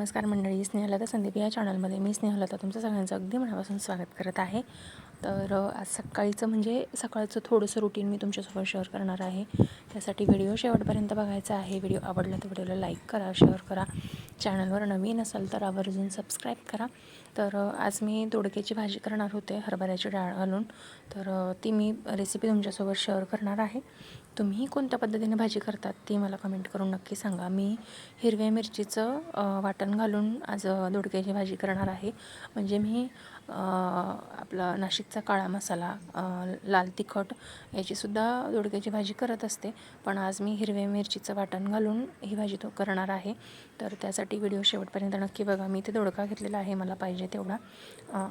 नमस्कार मंडळी स्नेहलता संदीप या चॅनलमध्ये मी स्नेहलता तुमचं सगळ्यांचं अगदी मनापासून स्वागत करत आहे. तर आज सकाळीचं म्हणजे सकाळचं थोडंसं रुटीन मी तुमच्यासोबत शेअर करणार आहे. त्यासाठी व्हिडिओ शेवटपर्यंत बघायचा आहे. व्हिडिओ आवडला तर व्हिडिओला लाईक करा शेअर करा. चॅनलवर नवीन असाल तर आवर्जून सबस्क्राईब करा. तर आज मी दोडक्याची भाजी करणार होते हरभऱ्याची डाळ घालून. तर ती मी रेसिपी तुमच्यासोबत शेअर करणार आहे. तुम्ही कोणत्या पद्धतीने भाजी करतात ती मला कमेंट करून नक्की सांगा. मी हिरव्या मिरचीचं वाटण घालून आज दोडक्याची भाजी करणार आहे. म्हणजे मी आपला नाशिकचा काळा मसाला लाल तिखट याचीसुद्धा दोडक्याची भाजी करत असते. पण आज मी हिरव्या मिरचीचं वाटण घालून ही भाजी तो करणार आहे. तर त्यासाठी व्हिडिओ शेवटपर्यंत नक्की बघा. मी इथे दोडका घेतलेला आहे. मला पाहिजे तेवढा.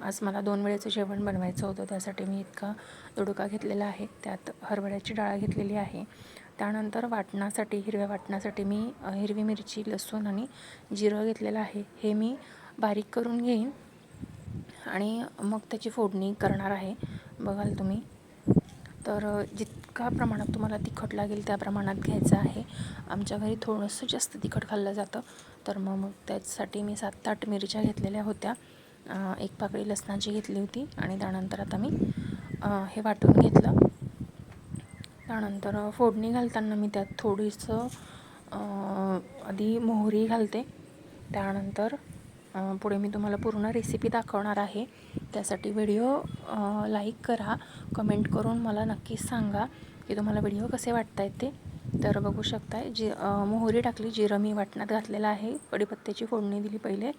आज मला दोन वेळेचं जेवण बनवायचं होतं. त्यासाठी मी इतका दोडका घेतलेला आहे. त्यात हरभऱ्याची डाळ घेतलेली आहे. त्यानंतर वाटणासाठी हिरव्या वाटणासाठी मी हिरवी मिरची लसूण आणि जिरं घेतलेलं आहे. हे मी बारीक करून घेईन. आणि मग त्याची फोडणी करणार आहे. बघाल तुम्ही. तर जितका प्रमाणात तुम्हाला तिखट लागेल त्या प्रमाणात घ्यायचं आहे. आमच्या घरी थोडंसं जास्त तिखट खाल्लं जातं. तर मग मग त्यासाठी मी सात आठ मिरच्या घेतलेल्या होत्या. एक पाकळी लसणाची घेतली होती आणि त्यानंतर आता मी हे वाटून घेतलं. त्यानंतर फोडणी घालताना मी त्यात थोडीसं आधी मोहरी घालते. त्यानंतर पुढे मी तुम्हाला पूर्ण रेसिपी दाखवणार आहे. त्यासाठी व्हिडिओ लाईक करा. कमेंट करून मला नक्की सांगा की तुम्हाला व्हिडिओ कसे वाटत आहेत ते. तर बघू शकताय जी मोहरी टाकली जिरं मी वाटणात घातलेलं आहे. कढीपत्त्याची फोडणी दिली पहिले.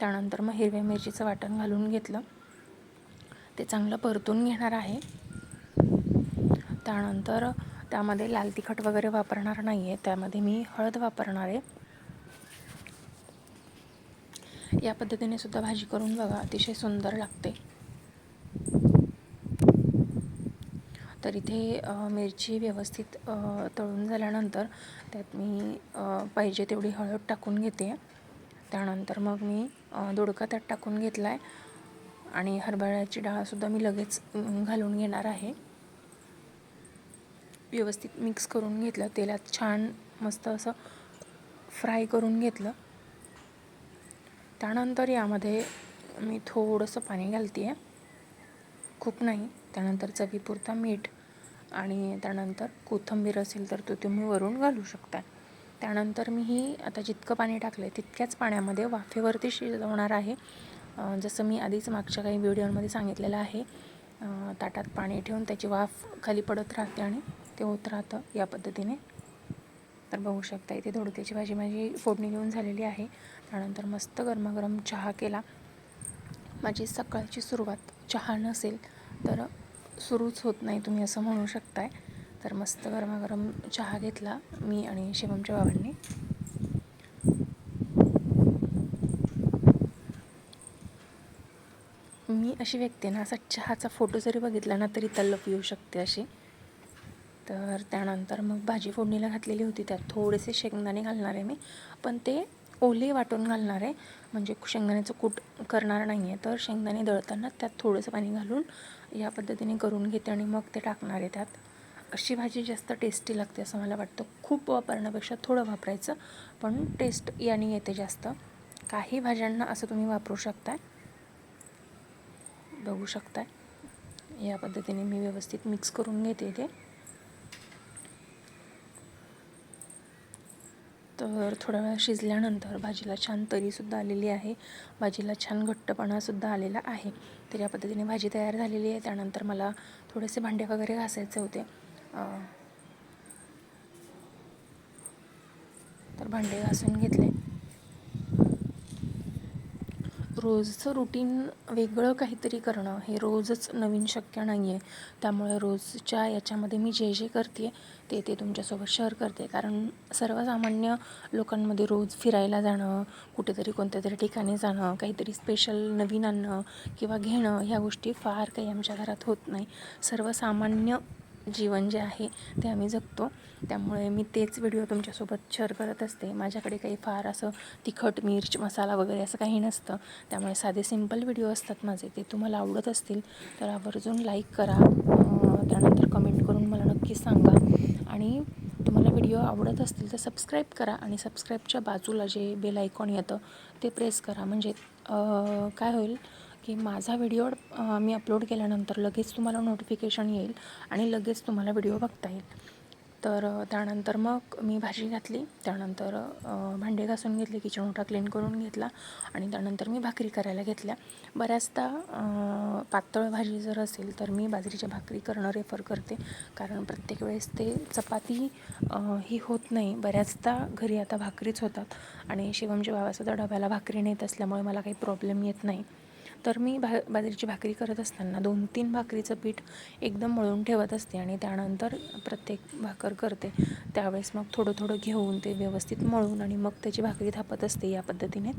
त्यानंतर मग हिरव्या मिरचीचं वाटण घालून घेतलं. ते चांगलं परतून घेणार आहे. त्यानंतर त्यामध्ये लाल तिखट वगैरे वापरणार नाही आहे त्यामध्ये मी हळद वापरणार आहे. या पद्धतीने सुद्धा भाजी करून बघा अतिशय सुंदर लागते. तर इथे मिरची व्यवस्थित तळून झाल्यानंतर त्यात मी पाहिजे तेवढी हळद टाकून घेते. त्यानंतर मग मी अ, दोडका त्यात टाकून घेतला आहे आणि हरभऱ्याची डाळसुद्धा मी लगेच घालून घेणार आहे. व्यवस्थित मिक्स करून घेतलं तेलात छान मस्त असं फ्राय करून घेतलं. त्यानंतर यामध्ये मी थोडंसं पाणी घालते आहे खूप नाही. त्यानंतर चवीपुरता मीठ आणि त्यानंतर कोथिंबीर असेल तर तो तुम्ही वरून घालू शकता त्यानंतर मी ही आता जितकं पाणी टाकलं आहे तितक्याच पाण्यामध्ये वाफेवरती शिजवणार आहे. जसं मी आधीच मागच्या काही व्हिडिओमध्ये सांगितलेलं आहे ताटात पाणी ठेवून त्याची वाफ खाली पडत राहते आणि ते होत राहतं. या पद्धतीने. तर बघू शकता इथे धोडक्याची भाजी माझी फोडणी घेऊन झालेली आहे. त्यानंतर मस्त गरमागरम चहा केला. माझी सकाळची सुरुवात चहा नसेल तर सुरूच होत नाही तुम्ही असं म्हणू शकताय. तर मस्त गरमागरम चहा घेतला मी आणि शिवमच्या बाबांनी. मी अशी व्यक्ती आहे ना असा चहाचा फोटो जरी बघितला ना तरी तल्लफ येऊ शकते अशी. तर त्यानंतर मग भाजी फोडणीला घातलेली होती त्यात थोडेसे शेंगदाणे घालणार आहे मी. पण ते ओले वाटून घालणार आहे. म्हणजे शेंगदाण्याचं कूट करणार नाही आहे तर शेंगदाणे दळताना त्यात थोडंसं पाणी घालून या पद्धतीने करून घेते आणि मग ते टाकणार आहे त्यात. अशी भाजी जास्त टेस्टी लागते असं मला वाटतं. खूप वापरण्यापेक्षा थोडं वापरायचं पण टेस्ट याने येते जास्त. काही भाज्यांना असं तुम्ही वापरू शकताय. बघू शकताय. या पद्धतीने मी व्यवस्थित मिक्स करून घेते ते. तर थोड्या वेळा शिजल्यानंतर भाजीला छान तरीसुद्धा आलेली आहे. भाजीला छान घट्टपणासुद्धा आलेला आहे. तर या पद्धतीने भाजी तयार झालेली आहे. त्यानंतर मला थोडेसे भांडे वगैरे घासायचे होते. तर भांडे घासून घेतले. रोजचं रुटीन वेगळं काहीतरी करणं हे रोजच नवीन शक्य नाही आहे त्यामुळे रोजच्या याच्यामध्ये मी जे जे करते ते ते तुमच्यासोबत शेअर करते. कारण सर्वसामान्य लोकांमध्ये रोज फिरायला जाणं कुठेतरी कोणत्या तरी ठिकाणी जाणं काहीतरी स्पेशल नवीन आणणं किंवा घेणं ह्या गोष्टी फार काही आमच्या घरात होत नाही. सर्वसामान्य जीवन जे आहे ते आम्ही जगतो. त्यामुळे मी तेच व्हिडिओ तुमच्यासोबत शेअर करत असते. माझ्याकडे काही फार असं तिखट मिर्च मसाला वगैरे असं काही नसतं. त्यामुळे साधे सिंपल व्हिडिओ असतात माझे. ते तुम्हाला आवडत असतील तर आवर्जून लाईक करा. त्यानंतर कमेंट करून मला नक्की सांगा. आणि तुम्हाला व्हिडिओ आवडत असतील तर सबस्क्राईब करा आणि सबस्क्राईबच्या बाजूला जे बेल आयकॉन येतं ते प्रेस करा. म्हणजे काय होईल? की माझा व्हिडिओ मी अपलोड केल्यानंतर लगेच तुम्हाला नोटिफिकेशन येईल आणि लगेच तुम्हाला व्हिडिओ बघता येईल. तर त्यानंतर मग मी भाजी घातली त्यानंतर भांडे घासून घेतले किचन ओटा क्लीन करून घेतला आणि त्यानंतर मी भाकरी करायला घेतल्या. बऱ्याचदा पातळ भाजी जर असेल तर मी बाजरीच्या भाकरी करणं रेफर करते. कारण प्रत्येक वेळेस ते चपाती ही होत नाही. बऱ्याचदा घरी आता भाकरीच होतात आणि शिवमच्या बाबासुद्धा डब्याला भाकरी नेत असल्यामुळे मला काही प्रॉब्लेम येत नाही. तर मी भा बाजरीची भाकरी करत असताना दोन तीन भाकरीचं पीठ एकदम मळून ठेवत असते आणि त्यानंतर प्रत्येक भाकर करते. त्यावेळेस मग थोडं थोडं घेऊन ते व्यवस्थित मळून आणि मग त्याची भाकरी थापत असते या पद्धतीने.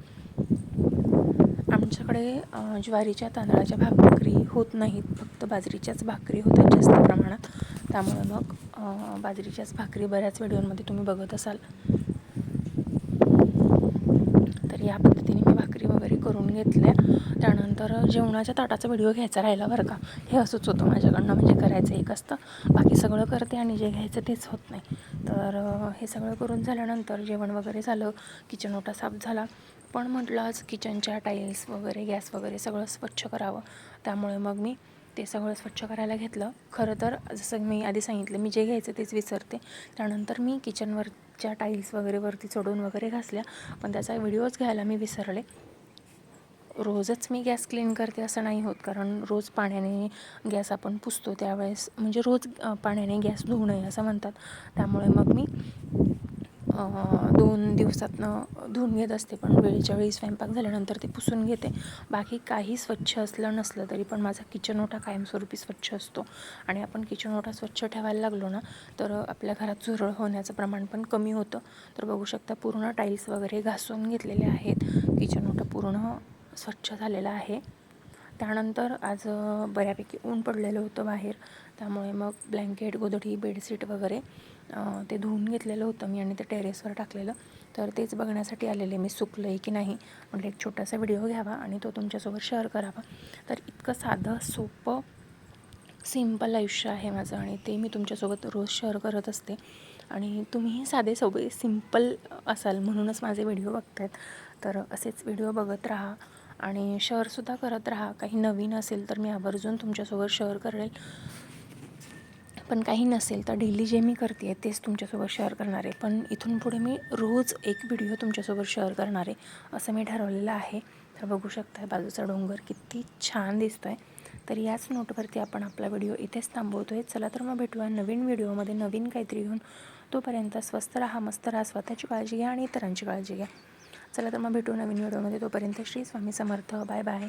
आमच्याकडे ज्वारीच्या तांदळाच्या भाकरी होत नाहीत. फक्त बाजरीच्याच भाकरी होतात जास्त प्रमाणात. त्यामुळे मग बाजरीच्याच भाकरी बऱ्याच व्हिडिओमध्ये तुम्ही बघत असाल. या पद्धतीने मी भाकरी वगैरे करून घेतल्या. त्यानंतर जेवणाच्या ताटाचा व्हिडिओ घ्यायचा राहिला बरं का. हे असंच होतं माझ्याकडनं म्हणजे करायचं एक असतं. बाकी सगळं करते आणि जे घ्यायचं तेच होत नाही. तर हे सगळं करून झाल्यानंतर जेवण वगैरे झालं किचन ओटा साफ झाला. पण म्हटलं आज किचनच्या टाईल्स वगैरे गॅस वगैरे सगळं स्वच्छ करावं. त्यामुळे मग मी ते सगळं स्वच्छ करायला घेतलं. खरं तर जसं मी आधी सांगितलं मी जे घ्यायचं तेच विसरते. त्यानंतर मी किचनवर किचनवरच्या टाईल्स वगैरे वरती चढून वगैरे घासल्या पण त्याचा व्हिडिओच घ्यायला मी विसरले. रोजच मी गॅस क्लीन करते असं नाही होत कारण रोज पाण्याने गॅस आपण पुसतो त्यावेळेस म्हणजे रोज पाण्याने गॅस धुवू नये असं म्हणतात. त्यामुळे मग मी दोन दिवसातनं धुवून घेत असते पण वेळेच्या वेळी स्वयंपाक झाल्यानंतर ते पुसून घेते. बाकी काही स्वच्छ असलं नसलं तरी पण माझा किचन ओटा कायमस्वरूपी स्वच्छ असतो. आणि आपण किचन ओटा स्वच्छ ठेवायला लागलो ना तर आपल्या घरात झुरळ होण्याचं प्रमाण पण कमी होतं. तर बघू शकता पूर्ण टाईल्स वगैरे घासून घेतलेले आहेत. किचन ओटा पूर्ण स्वच्छ झालेला आहे. त्यानंतर आज बऱ्यापैकी ऊन पडलेलं होतं बाहेर. त्यामुळे मग ब्लँकेट गोदडी बेडशीट वगैरे ते धुवून घेतलेलं होतं मी आणि ते टेरेसवर टाकलेलं. तर तेच बघण्यासाठी आलेले मी. सुकलं आहे की नाही? म्हटलं एक छोटासा व्हिडिओ घ्यावा आणि तो तुमच्यासोबत शेअर करावा. तर इतकं साधं सोपं सिंपल आयुष्य आहे माझं आणि ते मी तुमच्यासोबत रोज शेअर करत असते. आणि तुम्हीही साधे सोपे सिंपल असाल म्हणूनच माझे व्हिडिओ बघतायत. तर असेच व्हिडिओ बघत राहा आणि शेअरसुद्धा करत राहा. काही नवीन असेल तर मी आवर्जून तुमच्यासोबत शेअर करेल. पण काही नसेल तर डेली जे मी करते तेच तुमच्यासोबत शेअर करणार आहे. पण इथून पुढे मी रोज एक व्हिडिओ तुमच्यासोबत शेअर करणार आहे असं मी ठरवलेलं आहे. तर बघू शकता बाजूचा डोंगर किती छान दिसतो आहे तर याच नोटवरती आपण आपला व्हिडिओ इथेच थांबवतो आहे चला तर मग भेटूया नवीन व्हिडिओमध्ये नवीन काहीतरी घेऊन. तोपर्यंत स्वस्त राहा मस्त राहा स्वतःची काळजी घ्या आणि इतरांची काळजी घ्या. चला तर मग भेटू नवीन व्हिडिओमध्ये तोपर्यंत श्री स्वामी समर्थ. Bye bye